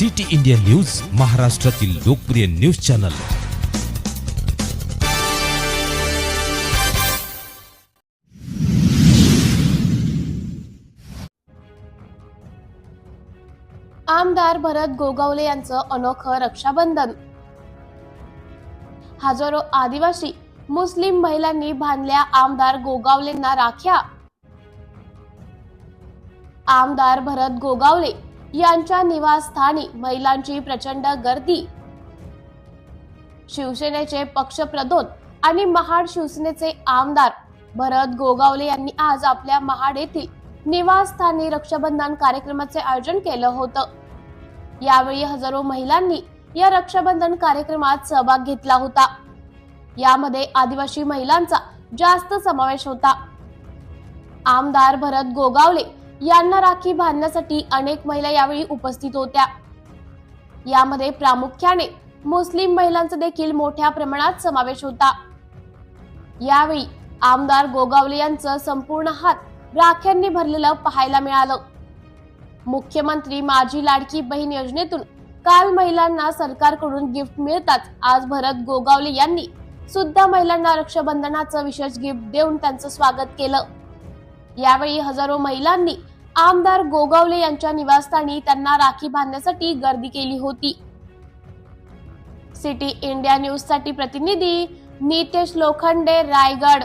City India news महाराष्ट्रातील लोकप्रिय news channel. आमदार भरत गोगावले यांचं अनोखं रक्षाबंधन. हजारो आदिवासी मुस्लिम महिलांनी बांधल्या आमदार गोगावलेंना राख्या. आमदार भरत गोगावले यांच्या निवासस्थानी महिलांची प्रचंड गर्दी. शिवसेनेचे पक्षप्रधोन आणि महाड शिवसेनेचे आमदार भरत गोगावले यांनी आज आपल्या महाड येथील निवासस्थानी रक्षाबंधन कार्यक्रमाचे आयोजन केलं होतं. यावेळी हजारो महिलांनी या रक्षाबंधन कार्यक्रमात सहभाग घेतला होता. यामध्ये आदिवासी महिलांचा जास्त समावेश होता. आमदार भरत गोगावले यांना राखी बांधण्यासाठी अनेक महिला यावेळी उपस्थित होत्या. यामध्ये प्रामुख्याने मुस्लिम महिलांचा देखील मोठ्या प्रमाणात समावेश होता. यावेळी आमदार गोगावले यांचं संपूर्ण हात राख्यांनी भरलेलं पाहायला मिळालं. मुख्यमंत्री माझी लाडकी बहीण योजनेतून काल महिलांना सरकारकडून गिफ्ट मिळताच आज भरत गोगावले यांनी सुद्धा महिलांना रक्षाबंधनाचं विशेष गिफ्ट देऊन त्यांचं स्वागत केलं. यावेळी हजारो महिलांनी आमदार गोगावले यांच्या निवासस्थानी त्यांना राखी बांधण्यासाठी गर्दी केली होती. सिटी इंडिया न्यूजसाठी प्रतिनिधी नितेश लोखंडे रायगड.